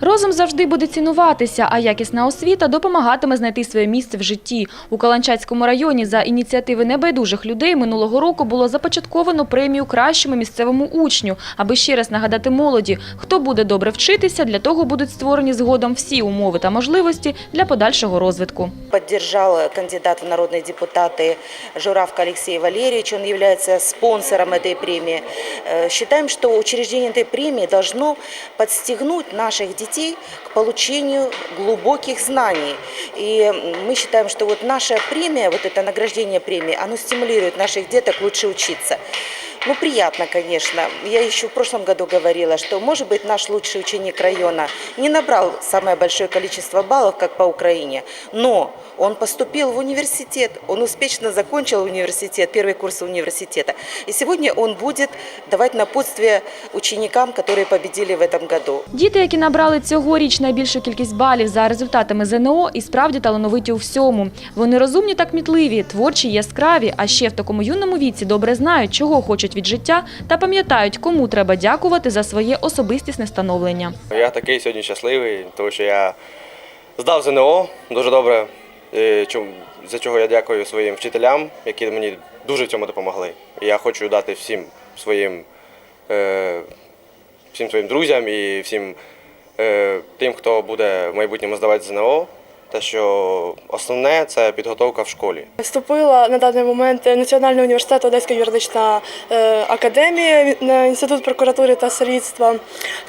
Розум завжди буде цінуватися, а якісна освіта допомагатиме знайти своє місце в житті. У Каланчацькому районі за ініціативи небайдужих людей минулого року було започатковано премію кращому місцевому учню, аби ще раз нагадати молоді, хто буде добре вчитися, для того будуть створені згодом всі умови та можливості для подальшого розвитку. Поддержал кандидат в народные депутаты Журавка Алексей Валерьевич. Он является спонсором этой премии. Э, Считаем, что учреждение этой премии должно подстегнуть наших детей к получению глубоких знаний. И мы считаем, что вот наша премия, вот это награждение премии, оно стимулирует наших деток лучше учиться. Ну, приятно, конечно. Я еще в прошлом году говорила, что, может быть, наш лучший ученик района не набрал самое большое количество баллов, как по Украине, но он поступил в университет, он успешно закончил университет, первый курс университета. И сегодня он будет давать напутствие ученикам, которые победили в этом году. Діти, які набрали цьогоріч найбільшу кількість балів за результатами ЗНО, і справді талановиті у всьому. Вони розумні та кмітливі, творчі, й яскраві, а ще в такому юному віці добре знають, чого хочуть від життя, та пам'ятають, кому треба дякувати за своє особистісне становлення. Я такий сьогодні щасливий, тому що я здав ЗНО дуже добре, за чого я дякую своїм вчителям, які мені дуже цьому допомогли. Я хочу дати всім своїм, е, всім своїм друзям і всім е, тим, хто буде в майбутньому здавати ЗНО, те, що основне це підготовка в школі. Вступила на даний момент Національний університет Одеська юридична е, академія на інститут прокуратури та слідства.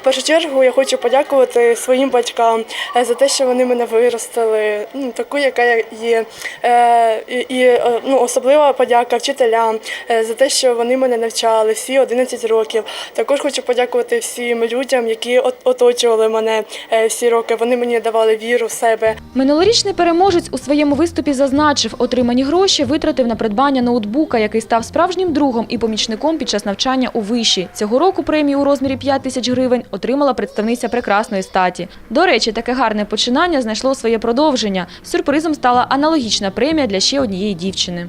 В першу чергу я хочу подякувати своїм батькам е, за те, що вони мене виростили, ну, таку, яка я є. Е, І, ну, особлива подяка вчителям за те, що вони мене навчали всі 11 років. Також хочу подякувати всім людям, які оточували мене всі роки. Вони мені давали віру в себе. Минулорічний переможець у своєму виступі зазначив, отримані гроші витратив на придбання ноутбука, який став справжнім другом і помічником під час навчання у виші. Цього року премію у розмірі 5 тисяч гривень отримала представниця прекрасної статі. До речі, таке гарне починання знайшло своє продовження. Сюрпризом стала аналогічна премія для ще однієї дівчини.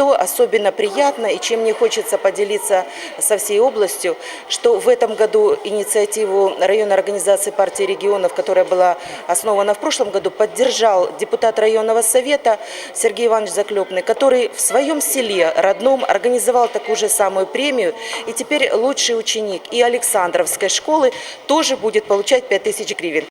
Что особенно приятно и чем мне хочется поделиться со всей областью, что в этом году инициативу районной организации партии регионов, которая была основана в прошлом году, поддержал депутат районного совета Сергей Иванович Заклепный, который в своем селе родном организовал такую же самую премию. И теперь лучший ученик и Александровской школы тоже будет получать 5000 гривен.